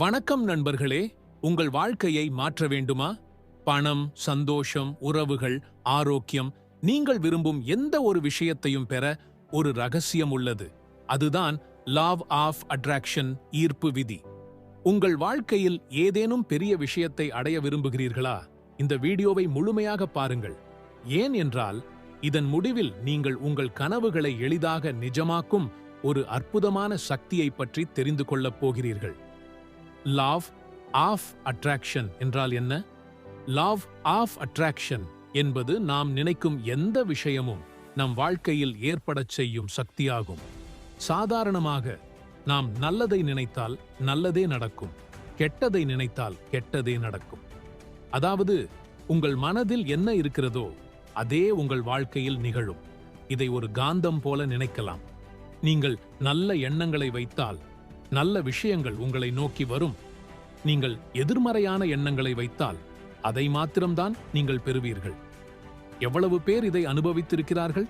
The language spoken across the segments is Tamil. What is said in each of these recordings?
வணக்கம் நண்பர்களே உங்கள் வாழ்க்கையை மாற்ற வேண்டுமா? பணம் சந்தோஷம் உறவுகள் ஆரோக்கியம் நீங்கள் விரும்பும் எந்த ஒரு விஷயத்தையும் பெற ஒரு ரகசியம் உள்ளது. அதுதான் லாவ் ஆஃப் அட்ராக்ஷன் ஈர்ப்பு விதி. உங்கள் வாழ்க்கையில் ஏதேனும் பெரிய விஷயத்தை அடைய விரும்புகிறீர்களா? இந்த வீடியோவை முழுமையாக பாருங்கள். ஏன் என்றால் இதன் முடிவில் நீங்கள் உங்கள் கனவுகளை எளிதாக நிஜமாக்கும் ஒரு அற்புதமான சக்தியை பற்றி தெரிந்து கொள்ளப் போகிறீர்கள். லாவ் ஆஃப் அட்ராக்ஷன் என்றால் என்ன? லாவ் ஆஃப் அட்ராக்ஷன் என்பது நாம் நினைக்கும் எந்த விஷயமும் நம் வாழ்க்கையில் ஏற்படச் செய்யும் சக்தியாகும். சாதாரணமாக நாம் நல்லதை நினைத்தால் நல்லதே நடக்கும். கெட்டதை நினைத்தால் கெட்டதே நடக்கும். அதாவது உங்கள் மனதில் என்ன இருக்கிறதோ அதே உங்கள் வாழ்க்கையில் நிகழும். இதை ஒரு காந்தம் போல நினைக்கலாம். நீங்கள் நல்ல எண்ணங்களை வைத்தால் நல்ல விஷயங்கள் உங்களை நோக்கி வரும். நீங்கள் எதிர்மறையான எண்ணங்களை வைத்தால் அதை மாத்திரம்தான் நீங்கள் பெறுவீர்கள். எவ்வளவு பேர் இதை அனுபவித்திருக்கிறார்கள்?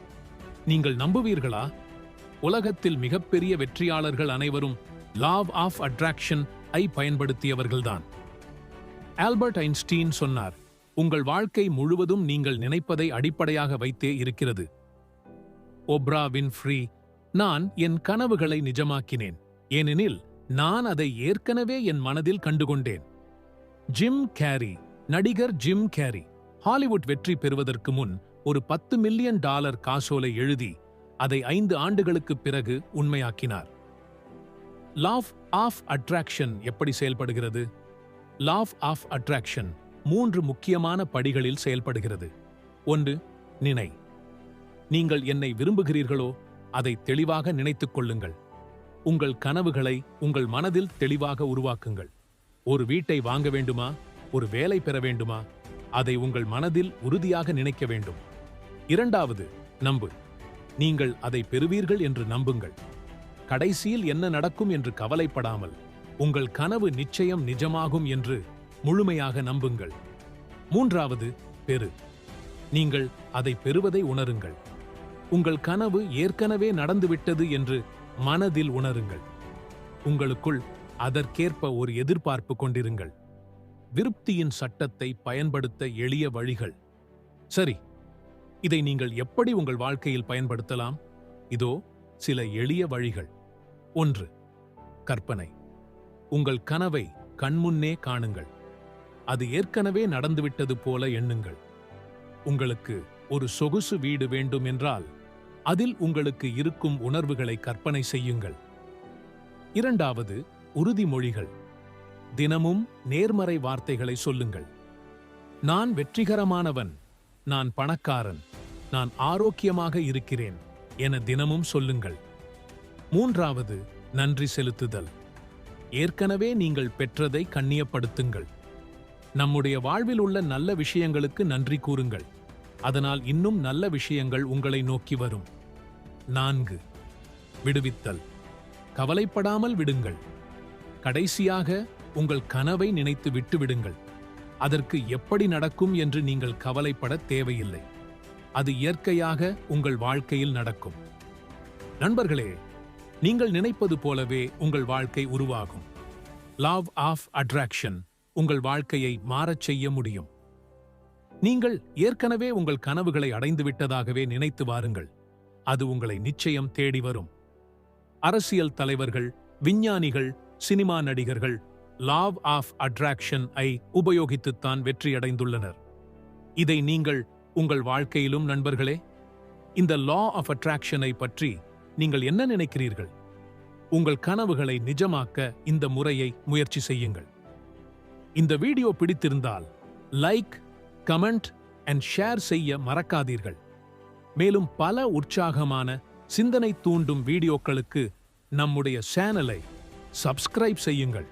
நீங்கள் நம்புவீர்களா? உலகத்தில் மிகப்பெரிய வெற்றியாளர்கள் அனைவரும் லாவ் ஆஃப் அட்ராக்ஷன் ஐ பயன்படுத்தியவர்கள்தான். ஆல்பர்ட் ஐன்ஸ்டீன் சொன்னார் உங்கள் வாழ்க்கை முழுவதும் நீங்கள் நினைப்பதை அடிப்படையாக வைத்தே இருக்கிறது. ஒப்ரா வின்ஃப்ரீ நான் என் கனவுகளை நிஜமாக்கினேன். ஏனெனில் நான் அதை ஏற்கனவே என் மனதில் கண்டுகொண்டேன். ஜிம் கேரி நடிகர் ஜிம் கேரி ஹாலிவுட் வெற்றி பெறுவதற்கு முன் ஒரு பத்து மில்லியன் டாலர் காசோலை எழுதி அதை ஐந்து ஆண்டுகளுக்குப் பிறகு உண்மையாக்கினார். லாஃப் ஆஃப் அட்ராக்ஷன் எப்படி செயல்படுகிறது? லாஃப் ஆஃப் அட்ராக்ஷன் மூன்று முக்கியமான படிகளில் செயல்படுகிறது. ஒன்று நினை. நீங்கள் என்னை விரும்புகிறீர்களோ அதை தெளிவாக நினைத்துக் கொள்ளுங்கள். உங்கள் கனவுகளை உங்கள் மனதில் தெளிவாக உருவாக்குங்கள். ஒரு வீட்டை வாங்க வேண்டுமா? ஒரு வேலை பெற வேண்டுமா? அதை உங்கள் மனதில் உறுதியாக நினைக்க வேண்டும். இரண்டாவது நம்பு. நீங்கள் அதை பெறுவீர்கள் என்று நம்புங்கள். கடைசியில் என்ன நடக்கும் என்று கவலைப்படாமல் உங்கள் கனவு நிச்சயம் நிஜமாகும் என்று முழுமையாக நம்புங்கள். மூன்றாவது பெரு. நீங்கள் அதை பெறுவதை உணருங்கள். உங்கள் கனவு ஏற்கனவே நடந்துவிட்டது என்று மனதில் உணருங்கள். உங்களுக்குள் அதற்கேற்ப ஒரு எதிர்பார்ப்பு கொண்டிருங்கள். விருப்தியின் சட்டத்தை பயன்படுத்த எளிய வழிகள். சரி இதை நீங்கள் எப்படி உங்கள் வாழ்க்கையில் பயன்படுத்தலாம்? இதோ சில எளிய வழிகள். ஒன்று கற்பனை. உங்கள் கனவை கண்முன்னே காணுங்கள். அது ஏற்கனவே நடந்துவிட்டது போல எண்ணுங்கள். உங்களுக்கு ஒரு சொகுசு வீடு வேண்டும் என்றால் அதில் உங்களுக்கு இருக்கும் உணர்வுகளை கற்பனை செய்யுங்கள். இரண்டாவது உறுதிமொழிகள். தினமும் நேர்மறை வார்த்தைகளை சொல்லுங்கள். நான் வெற்றிகரமானவன் நான் பணக்காரன் நான் ஆரோக்கியமாக இருக்கிறேன் என தினமும் சொல்லுங்கள். மூன்றாவது நன்றி செலுத்துதல். ஏற்கனவே நீங்கள் பெற்றதை கண்ணியப்படுத்துங்கள். நம்முடைய வாழ்வில் உள்ள நல்ல விஷயங்களுக்கு நன்றி கூறுங்கள். அதனால் இன்னும் நல்ல விஷயங்கள் உங்களை நோக்கி வரும். நான்கு. விடுவித்தல். கவலைப்படாமல் விடுங்கள். கடைசியாக உங்கள் கனவை நினைத்து விட்டுவிடுங்கள் அதற்கு எப்படி நடக்கும் என்று நீங்கள் கவலைப்பட தேவையில்லை. அது இயற்கையாக உங்கள் வாழ்க்கையில் நடக்கும். நண்பர்களே நீங்கள் நினைப்பது போலவே உங்கள் வாழ்க்கை உருவாகும். லாவ் ஆஃப் அட்ராக்ஷன் உங்கள் வாழ்க்கையை மாறச் செய்ய முடியும். நீங்கள் ஏற்கனவே உங்கள் கனவுகளை அடைந்துவிட்டதாகவே நினைத்து வாருங்கள். அது உங்களை நிச்சயம் தேடி வரும். அரசியல் தலைவர்கள் விஞ்ஞானிகள் சினிமா நடிகர்கள் லாவ் ஆஃப் அட்ராக்ஷன் ஐ உபயோகித்துத்தான் வெற்றியடைந்துள்ளனர். இதை நீங்கள் உங்கள் வாழ்க்கையிலும் நண்பர்களே இந்த லா ஆஃப் அட்ராக்ஷனை பற்றி நீங்கள் என்ன நினைக்கிறீர்கள்? உங்கள் கனவுகளை நிஜமாக்க இந்த முறையை முயற்சி செய்யுங்கள். இந்த வீடியோ பிடித்திருந்தால் லைக் கமெண்ட் அண்ட் ஷேர் செய்ய மறக்காதீர்கள். மேலும் பல உற்சாகமான சிந்தனை தூண்டும் வீடியோக்களுக்கு நம்முடைய சேனலை சப்ஸ்கிரைப் செய்யுங்கள்.